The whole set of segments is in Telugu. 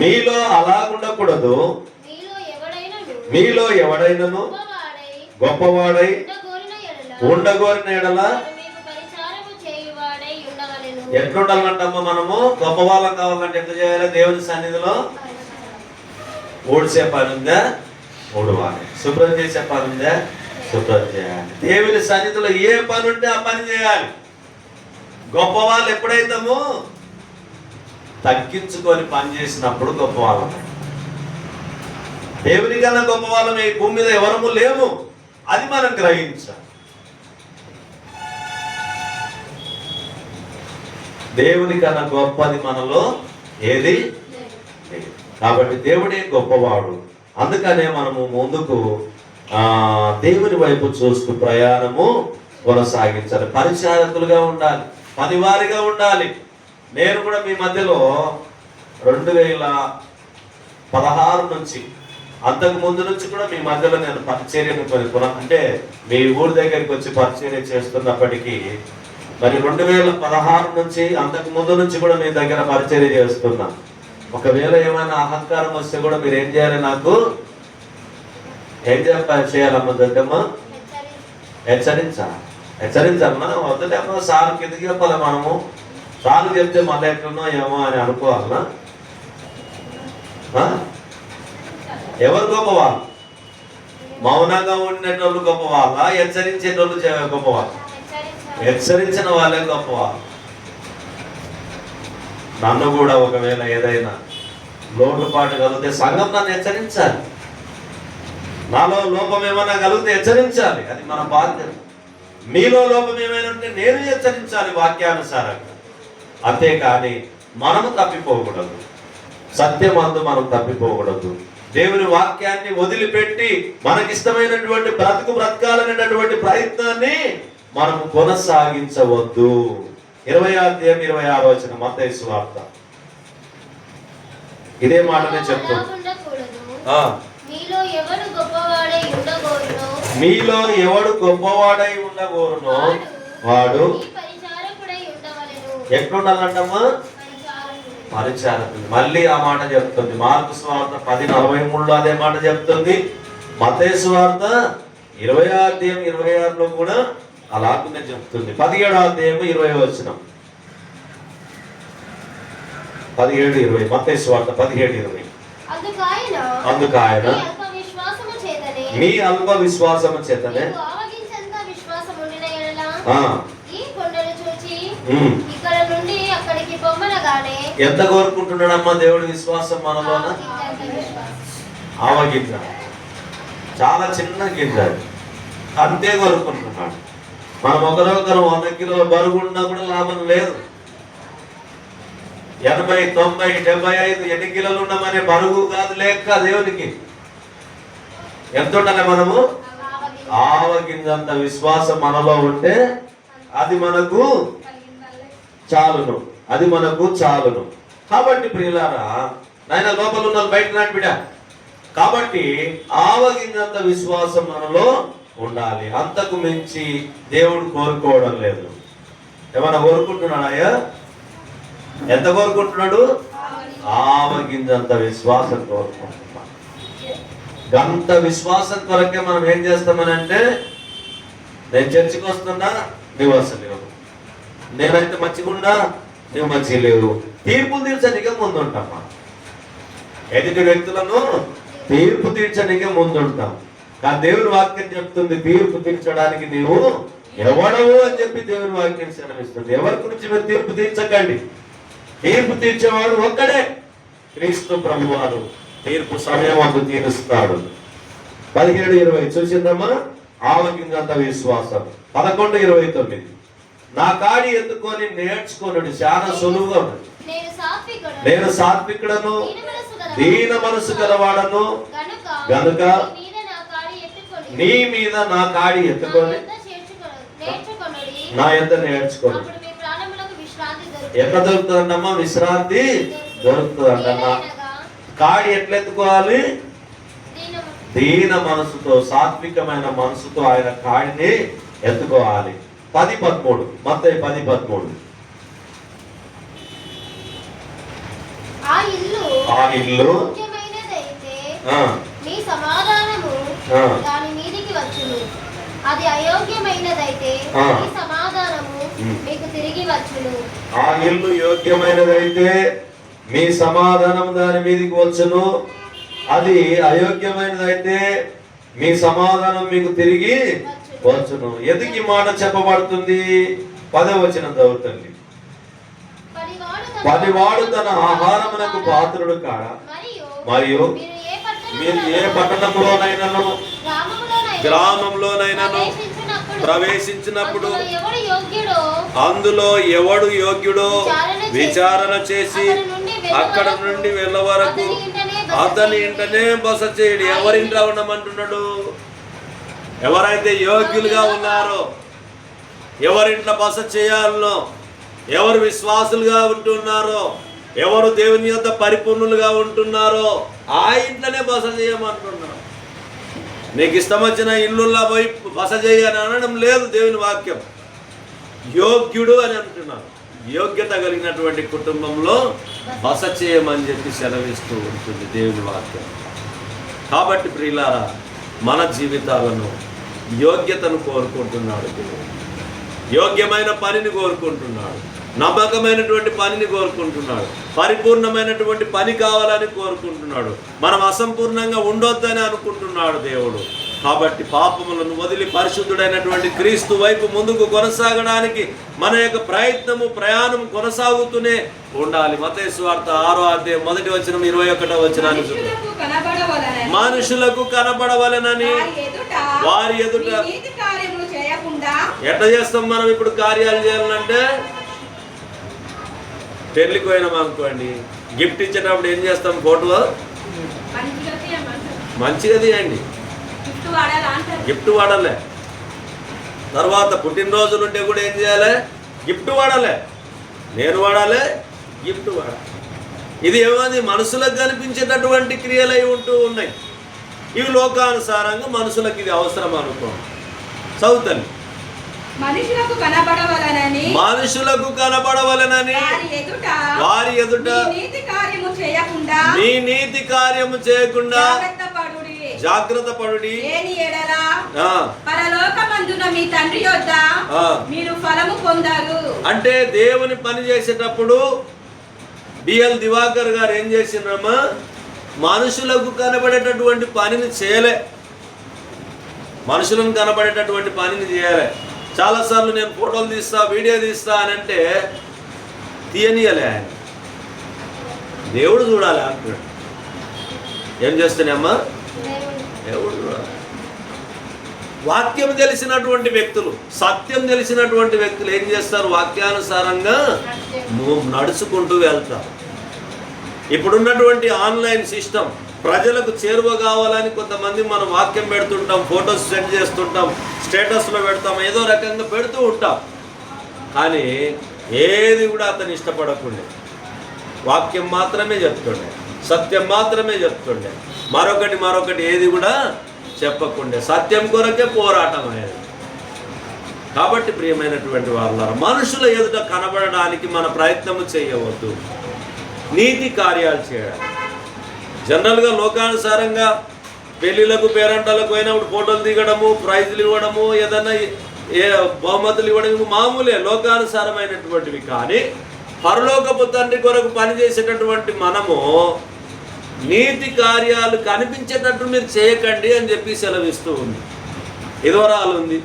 మీలో మీలో ఎవడైనను మీలో ఎవడైనను? గొప్పవాడై. ఉండగోరిన ఎడల. ఎట్లుండాలంటమ్మా మనము? గొప్ప వాళ్ళం కావాలంటే ఎంత చేయాలి? దేవుని సన్నిధిలో ఊడ్చే పని ఉందా ఊడవాలి శుభ్రం చేసే పని ఉందా శుభ్రం చేయాలి. దేవుని సన్నిధిలో ఏ పని ఉంటే ఆ పని చేయాలి. గొప్ప వాళ్ళు ఎప్పుడైతామో? తగ్గించుకొని పని చేసినప్పుడు గొప్ప వాళ్ళం దేవునికన్నా గొప్ప వాళ్ళం ఈ భూమి మీద ఎవరము లేము. అది మనం గ్రహించాలి. దేవుని కన్నా గొప్పది మనలో ఏది కాబట్టి దేవుడే గొప్పవాడు. అందుకనే మనము ముందుకు దేవుని వైపు చూస్తూ ప్రయాణము కొనసాగించాలి. పరిచారకులుగా ఉండాలి. పనివారిగా ఉండాలి. నేను కూడా మీ మధ్యలో రెండు వేల పదహారు నుంచి అంతకు ముందు నుంచి కూడా మీ మధ్యలో నేను పరిచర్యను కొన్ని పున- అంటే మీ ఊరి దగ్గరికి వచ్చి పరిచర్య చేస్తున్నప్పటికీ మరి రెండు వేల పదహారు నుంచి అంతకు ముందు నుంచి కూడా మీ దగ్గర పరిచర్య చేస్తున్నా. ఒకవేళ ఏమైనా అహంకారం వస్తే కూడా మీరు ఏం చేయాలి నాకు? ఏం చెప్పాలి చేయాలమ్మా దొడ్డమ్మ? హెచ్చరించాలి హెచ్చరించాలన్నా వద్దులేమో సార్ కిందకి చెప్పాలి మనము? సార్ చెప్తే మళ్ళీ ఎట్లున్నా ఏమో అని అనుకోవాలనా ఎవరు గొప్పవాళ్ళు మౌనంగా ఉండేటోళ్ళు గొప్పవాళ్ళ హెచ్చరించేటోళ్ళు గొప్పవాళ్ళు హెచ్చరించిన వాళ్ళే గొప్పవాళ్ళు నన్ను కూడా ఒకవేళ ఏదైనా లోటుపాటు కలిగితే సంఘం నన్ను హెచ్చరించాలి నాలో లోపం ఏమైనా కలిగితే హెచ్చరించాలి అది మన బాధ్యత మీలో లోపం ఏమైనా ఉంటే నేను హెచ్చరించాలి వాక్యానుసారంగా అంతేకాని మనము తప్పిపోకూడదు. సత్యమందు మనం తప్పిపోకూడదు. దేవుని వాక్యాన్ని వదిలిపెట్టి మనకిష్టమైనటువంటి బ్రతుకు బ్రతకాలనేటటువంటి ప్రయత్నాన్ని మనం కొనసాగించవద్దు. ఇరవై అధ్యాయం ఇరవై ఆరు వచ్చిన మత వార్త ఇదే మాటనే ఆ, మీలో ఎవడు గొప్పవాడై ఉండగోరునో? వాడు ఎట్లుండాలంటమ్మా? పరిచారకుడు మళ్ళీ ఆ మాట చెప్తుంది. మార్కు స్వార్థ పది నలభై మూడులో అదే మాట చెప్తుంది. మతే స్వార్థ ఇరవై అధ్యాయం ఇరవై ఆరులో కూడా అలాగే చెప్తుంది. పదిహేడు అధ్యాయం ఇరవై వచ్చిన పదిహేడు ఇరవై. మతే స్వార్థ పదిహేడు ఇరవై. అందుకు ఆయన మీ అల్ప విశ్వాసము చేతనే ఆ, ఇక్కడ ఎంత కోరుకుంటున్నాడమ్మా దేవుడి విశ్వాసం మనలోన? విశ్వాసం. ఆవగింజ చాలా చిన్న గింజ. అంతే కోరుకుంటున్నాడు. మనం ఒకరొకరు వంద కిలోల బరువు ఉన్నా కూడా లాభం లేదు. ఎనభై తొంభై డెబ్బై ఐదు ఎన్ని కిలోలు ఉన్నామనే బరువు కాదు లేక దేవునికి. ఎంత ఉండాలి మనము. ఆవగింజంత విశ్వాసం మనలో ఉంటే అది మనకు చాలును. అది మనకు చాలును. కాబట్టి ప్రియులారా నాయన లోపల ఉన్న బయట నాటి బిడ్డ. కాబట్టి ఆవగింజంత విశ్వాసం మనలో ఉండాలి. అంతకు మించి దేవుడు కోరుకోవడం లేదు. ఏమన్నా కోరుకుంటున్నాడాయా ఎంత కోరుకుంటున్నాడు? ఆవగింజంత విశ్వాసం కోరుకుంటున్నాడు గంత విశ్వాసం కొరకే మనం ఏం చేస్తామని అంటే నేను చర్చికి వస్తున్నా నువ్వు వస్తలేవు నేనైతే మంచిగున్నా నువ్వు మంచిగా లేవు తీర్పులు తీర్చడానికి ముందుంటామా ఎదుటి వ్యక్తులను తీర్పు తీర్చడానికి ముందుంటాం. కానీ దేవుని వాక్యం చెప్తుంది తీర్పు తీర్చడానికి నీవు ఎవడవు అని చెప్పి దేవుని వాక్యం సెలవిస్తుంది. ఎవరి గురించి మీరు తీర్పు తీర్చకండి. తీర్పు తీర్చేవాడు ఒక్కడే. క్రీస్తు ప్రభువారు తీర్పు సమయం అందు తీరుస్తాడు. పదిహేడు ఇరవై చూసిందమ్మా? ఆవగింజంత విశ్వాసం. పదకొండు ఇరవై తొమ్మిది. నా కాడి ఎత్తుకొని నేర్చుకొనుడు చాలా సులువుగా నేను సాత్వికుడను. దీన మనసు గలవాడను. గనుక నీ మీద నా కాడి ఎత్తుకొని నీ ఎంత నేర్చుకోను విశ్రాంతి. ఎట్లా దొరుకుతుందమ్మా విశ్రాంతి దొరుకుతుందంటమ్మా ఏలయనగా కాడి ఎట్లా ఎత్తుకోవాలి దీన- దీన మనసుతో సాత్వికమైన మనసుతో ఆయన కాడిని ఎత్తుకోవాలి. పది పదమూడు మత్తయి పది పదమూడు ఆ ఇల్లు ఆ ఇల్లు మీ సమాధానము. దాని మీదికి వచ్చును అది అయోగ్యమైనదైతే. మీ సమాధానము. మీకు తిరిగి వచ్చును ఆ ఇల్లు యోగ్యమైనదైతే మీ సమాధానం దాని మీదకి వచ్చును అది అయోగ్యమైనదైతే మీ సమాధానం మీకు తిరిగి వచ్చును ఎందుకు ఈ మాట చెప్పబడుతుంది? పదవచనం చదువుతండి చదువుతుంది. పనివాడు తన తన ఆహారమునకు పాత్రుడు కాడ? మరియు మీరు ఏ పట్టణములో- మీరు పట్టణంలోనైనాను? గ్రామంలోనైనాను? ప్రవేశించినప్పుడు అందులో ఎవడు యోగ్యుడో విచారణ చేసి, అక్కడ నుండి వెళ్ళ వరకు అతని ఇంటనే బస ఇంటనే బస చేయడు. ఎవరింట ఉండమంటున్నాడు ఎవరైతే యోగ్యులుగా ఉన్నారో ఎవరింట బస చేయాలనో ఎవరు విశ్వాసులుగా ఉంటున్నారో ఎవరు దేవుని యొక్క పరిపూర్ణులుగా ఉంటున్నారో ఆ ఇంట్లోనే బస చేయమంటున్నాను నీకు ఇష్టం వచ్చిన ఇల్లుల్లో పోయి బస చేయని అనడం లేదు దేవుని వాక్యం. యోగ్యుడు అని అంటున్నాను యోగ్యత కలిగినటువంటి కుటుంబంలో బస చేయమని చెప్పి సెలవిస్తూ ఉంటుంది దేవుని వాక్యం. కాబట్టి ప్రియులారా మన జీవితాలను యోగ్యతను కోరుకుంటున్నాడు దేవుడు. యోగ్యమైన పనిని కోరుకుంటున్నాడు. నమ్మకమైనటువంటి పనిని కోరుకుంటున్నాడు. పరిపూర్ణమైనటువంటి పని కావాలని కోరుకుంటున్నాడు. మనం అసంపూర్ణంగా ఉండొద్దని అనుకుంటున్నాడు దేవుడు. కాబట్టి పాపములను వదిలి పరిశుద్ధుడైనటువంటి క్రీస్తు వైపు ముందుకు కొనసాగడానికి మన యొక్క ప్రయత్నము ప్రయాణం కొనసాగుతూనే ఉండాలి. మతేసు వార్త ఆరో అధ్యాయం మొదటి వచ్చిన ఇరవై ఒకటో వచ్చినాన్ని చూద్దాం. మనుషులకు కనబడవలనని. వారి ఎదుట ఎట్లా చేస్తాం మనం ఇప్పుడు కార్యాలు చేయాలంటే? పెళ్ళికి పోయినాం అనుకోండి గిఫ్ట్ ఇచ్చేటప్పుడు ఏం చేస్తాం ఫోటో. మంచిగా తీయండి. గిఫ్ట్ వాడాలా తర్వాత పుట్టినరోజులు ఉంటే కూడా ఏం చేయాలి? గిఫ్ట్ వాడాలి. నేను వాడాలి గిఫ్ట్ వాడాలి. ఇది ఏమది? మనసులకు కనిపించేటటువంటి క్రియలై ఉంటూ ఉన్నాయి. ఇవి లోకానుసారంగా మనుషులకు ఇది అవసరం అనుకో చదువుతాను మనుషులకు కనబడవలనని మనుషులకు కనబడవలనని వారి ఎదుట వారి ఎదుట మీ నీతి కార్యము చేయకుండా మీ నీతి కార్యము చేయకుండా జాగ్రత్త పడుడి. పరలోకమందున మీ తండ్రి యొద్ద. మీరు ఫలము పొందారు. అంటే దేవుని పని చేసేటప్పుడు బిఎల్ దివాకర్ గారు ఏం చేసిండ్రమ్మా? మనుషులకు కనబడేటటువంటి పనిని చేయలే. మనుషులను కనబడేటటువంటి పనిని చేయాలి. చాలాసార్లు నేను ఫోటోలు తీస్తా వీడియో తీస్తా అని అంటే తీయనీయలే ఆయన. దేవుడు చూడాలి అంటున్నాడు. ఏం చేస్తానమ్మా దేవుడు దేవుడు చూడాలి వాక్యం తెలిసినటువంటి వ్యక్తులు సత్యం తెలిసినటువంటి వ్యక్తులు ఏం చేస్తారు? వాక్యానుసారంగా నడుచుకుంటూ వెళ్తారు. ఇప్పుడున్నటువంటి ఆన్లైన్ సిస్టమ్ ప్రజలకు చేరువ కావాలని కొంతమంది మనం వాక్యం పెడుతుంటాం ఫొటోస్ సెండ్ చేస్తుంటాం స్టేటస్లో పెడతాం ఏదో రకంగా పెడుతూ ఉంటాం. కానీ ఏది కూడా అతను ఇష్టపడకుండే. వాక్యం మాత్రమే చెప్తుండే సత్యం మాత్రమే చెప్తుండే. మరొకటి మరొకటి ఏది కూడా చెప్పకుండా సత్యం కొరకే పోరాటం అనేది. కాబట్టి ప్రియమైనటువంటి వాళ్ళ మనుషుల ఎదుట కనబడడానికి మన ప్రయత్నము చేయవద్దు. నీతి కార్యాలు చేయడం జనరల్గా లోకానుసారంగా పెళ్ళిళ్ళకు పేరంటాలకు పోయినప్పుడు ఫోటోలు దిగడము ప్రైజులు ఇవ్వడము ఏదన్నా ఏ బహుమతులు ఇవ్వడం మామూలే లోకానుసారమైనటువంటివి. కానీ పరలోకపు తండ్రి కొరకు పనిచేసేటటువంటి మనము నీతి కార్యాలు కనిపించేటట్టు మీరు చేయకండి అని చెప్పి సెలవిస్తూ ఉంది. ఇదివరాలు ఉంది.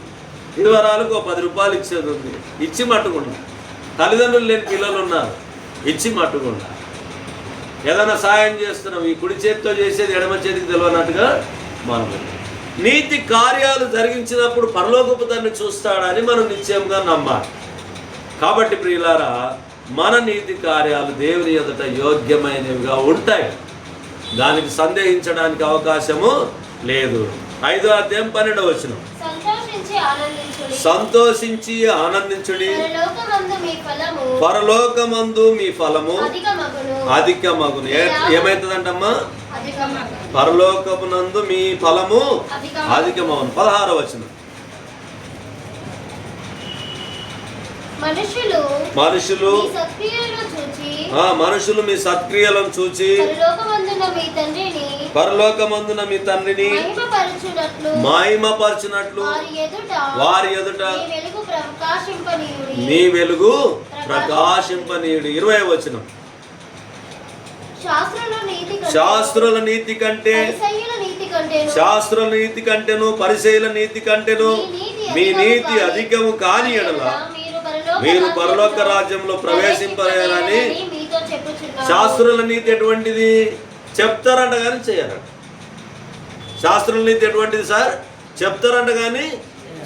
ఇదివరాలకు ఒక పది రూపాయలు ఇచ్చేది ఉంది. ఇచ్చి మట్టుకుండా తల్లిదండ్రులు లేని పిల్లలు ఉన్నారు ఇచ్చి మట్టుకుండా ఏదైనా సాయం చేస్తున్నాం. ఈ కుడి చేతితో చేసేది ఎడమ చేతికి తెలియనట్టుగా మనం నీతి కార్యాలు జరిగించినప్పుడు పరలోకపు తండ్రి చూస్తాడని మనం నిశ్చయంగా నమ్మాలి. కాబట్టి ప్రియులారా మన నీతి కార్యాలు దేవుని ఎదుట యోగ్యమైనవిగా ఉంటాయి. దానికి సందేహించడానికి అవకాశము లేదు. ఐదో అధ్యాయం పన్నెండవ వచనం. సంతోషించి ఆనందించుడి. పరలోకమందు మీ ఫలము. అధిక మగును ఏమైతుందంటమ్మా? అధికమగును. పరలోకమునందు మీ ఫలము. అధికమవును పదహార వచనం. మనుషులు మనుషులు మనుషులు మీ సత్క్రియలను చూచి పరలోకమందున మీ తండ్రిని మహిమపరచినట్లు వారి ఎదుట మీ వెలుగు ప్రకాశింపనీయుడి. ఇరవై వచనం. శాస్త్రుల నీతి కంటే శాస్త్రుల నీతి కంటేను. పరిశైల నీతి కంటేను మీ నీతి అధికము కాని ఎడల మీరు పరలోక రాజ్యంలో ప్రవేశింపలేరని శాస్త్రుల నీతి ఎటువంటిది? చెప్తారంట కానీ చేయాలంట శాస్త్రుల నీతి ఎటువంటిది సార్? చెప్తారంట కానీ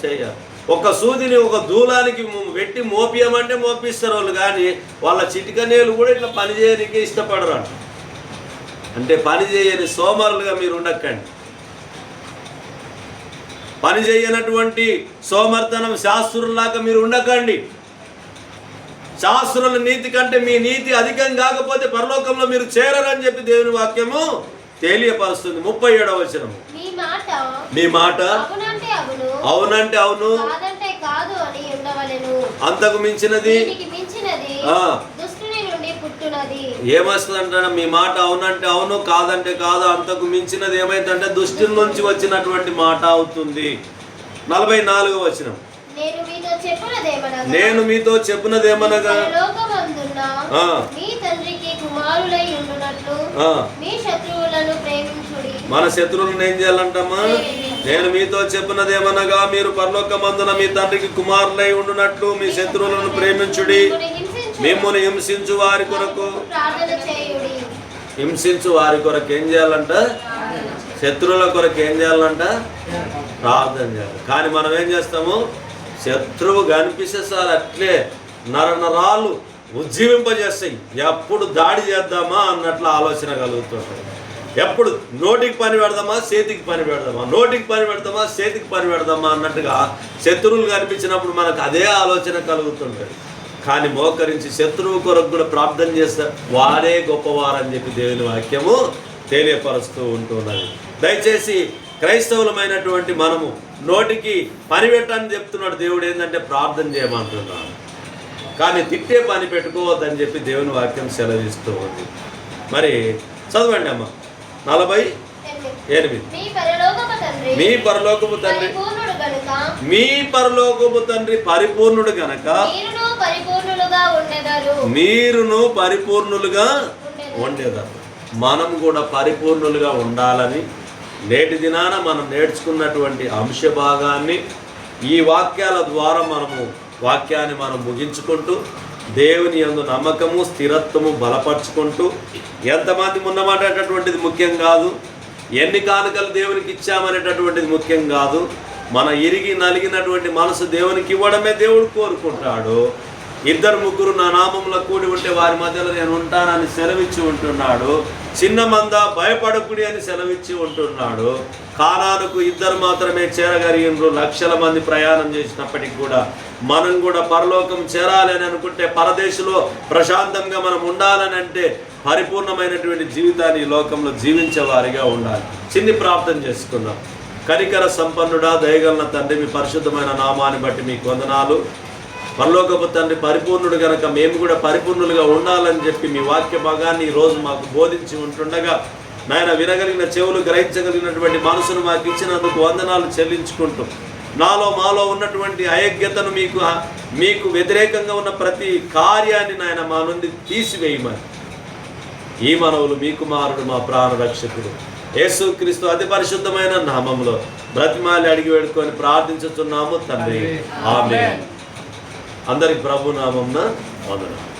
చేయాలి ఒక సూదిని ఒక దూలానికి పెట్టి మోపియమంటే మోపిస్తారు వాళ్ళు కానీ వాళ్ళ చిటికనేలు కూడా ఇట్లా పని చేయడానికి ఇష్టపడరు అంట అంటే పని చేయని సోమరులుగా మీరు ఉండకండి. పని చేయనటువంటి సోమర్తనం శాస్త్రుల్లాగా మీరు ఉండకండి. శాస్త్రుల నీతి కంటే మీ నీతి అధికం కాకపోతే పరలోకంలో మీరు చేరరని చెప్పి దేవుని వాక్యము తెలియపరుస్తుంది. ముప్పై ఏడవ వచనము. మీ మాట అవునంటే అవును. అంతకు మించినది? ఏమొస్తుందంటే మీ మాట అవునంటే అవును కాదంటే కాదు అంతకు మించినది ఏమైందంటే దుష్టి నుంచి వచ్చినటువంటి మాట అవుతుంది. నలభై నాలుగు వచనం. నేను మీతో చెప్పినదేమనగా మన శత్రువులను ఏం చేయాలంటమ్మా? నేను మీతో చెప్పినదేమనగా మీరు పరలోకమందున మీ తండ్రికి కుమారులై ఉండునట్లు మీ శత్రువులను ప్రేమించుడి. మిమ్మును హింసించు వారి కొరకు హింసించు వారి కొరకు ఏం చేయాలంట? శత్రువుల కొరకు ఏం చేయాలంట? ప్రార్థన చేయాలి. కానీ మనం ఏం చేస్తాము? శత్రువు కనిపిస్తే సార్ అట్లే నరనరాలు ఉజ్జీవింపజేస్తాయి. ఎప్పుడు దాడి చేద్దామా అన్నట్లు ఆలోచన కలుగుతుంటాయి ఎప్పుడు నోటికి పని పెడదామా చేతికి పని పెడదామా? నోటికి పని పెడదామా చేతికి పని పెడదామా అన్నట్టుగా శత్రువులు కనిపించినప్పుడు మనకు అదే ఆలోచన కలుగుతుంటుంది. కానీ మోకరించి శత్రువు కొరకు కూడా ప్రార్థన చేస్తే వారే గొప్పవారని చెప్పి దేవుని వాక్యము తెలియపరుస్తూ ఉంటున్నది. దయచేసి క్రైస్తవులమైనటువంటి మనము నోటికి పని పెట్టని చెప్తున్నాడు దేవుడు ఏంటంటే ప్రార్థన చేయమంటున్నాడు. కానీ తిట్టే పని పెట్టుకోవద్దని చెప్పి దేవుని వాక్యం సెలవిస్తూ ఉంది. మరి చదవండి అమ్మ. నలభై ఎనిమిది. మీ పరలోకపు తండ్రి మీ పరలోకపు తండ్రి పరిపూర్ణుడు గనుక మీరును పరిపూర్ణులుగా ఉండేదారు. మనం కూడా పరిపూర్ణులుగా ఉండాలని నేటి దినాన మనం నేర్చుకున్నటువంటి అంశ భాగాన్ని ఈ వాక్యాల ద్వారా మనము వాక్యాన్ని మనం ముగించుకుంటూ దేవుని యందు నమ్మకము స్థిరత్వము బలపరుచుకుంటూ ఎంతమంది ఉన్నమాటటువంటిది ముఖ్యం కాదు. ఎన్ని కానుకలు దేవునికి ఇచ్చామనేటటువంటిది ముఖ్యం కాదు. మన ఇరిగి నలిగినటువంటి మనసు దేవునికి ఇవ్వడమే దేవుడు కోరుకుంటాడు. ఇద్దరు ముగ్గురు నా నామంలో కూడి ఉంటే వారి మధ్యలో నేను ఉంటానని సెలవిచ్చి ఉంటున్నాడు. చిన్నమంద భయపడకుడి అని సెలవిచ్చి ఉంటున్నాడు. కానానుకు ఇద్దరు మాత్రమే చేరగలిగినరు. లక్షల మంది ప్రయాణం చేసినప్పటికి కూడా మనం కూడా పరలోకం చేరాలి అని అనుకుంటే పరదేశంలో ప్రశాంతంగా మనం ఉండాలని అంటే పరిపూర్ణమైనటువంటి జీవితాన్ని ఈ లోకంలో జీవించే వారిగా ఉండాలి. చిన్ని ప్రాప్తం చేసుకుందాం. కనికర సంపన్నుడా దయగలన తండ్రి మీ పరిశుద్ధమైన నామాన్ని బట్టి మీకు వందనాలు. పరలోకపు తండ్రి పరిపూర్ణుడు గనక మేము కూడా పరిపూర్ణులుగా ఉండాలని చెప్పి మీ వాక్య భాగాన్ని ఈరోజు మాకు బోధించి ఉంటుండగా నాయన వినగలిగిన చెవులు గ్రహించగలిగినటువంటి మనసును మాకు ఇచ్చినందుకు వందనాలు చెల్లించుకుంటూ నాలో మాలో ఉన్నటువంటి అయోగ్యతను మీకు మీకు వ్యతిరేకంగా ఉన్న ప్రతి కార్యాన్ని నాయన మా నుండి తీసివేయమని. ఈ మనవులు మీ కుమారుడు మా ప్రాణ రక్షకుడు యేసుక్రీస్తు అతి పరిశుద్ధమైన నామంలో బ్రతిమాలి అడిగి వేడుకొని ప్రార్థించుతున్నాము తండ్రి. ఆమె అందరికి ప్రభు నామంన వందనాలు.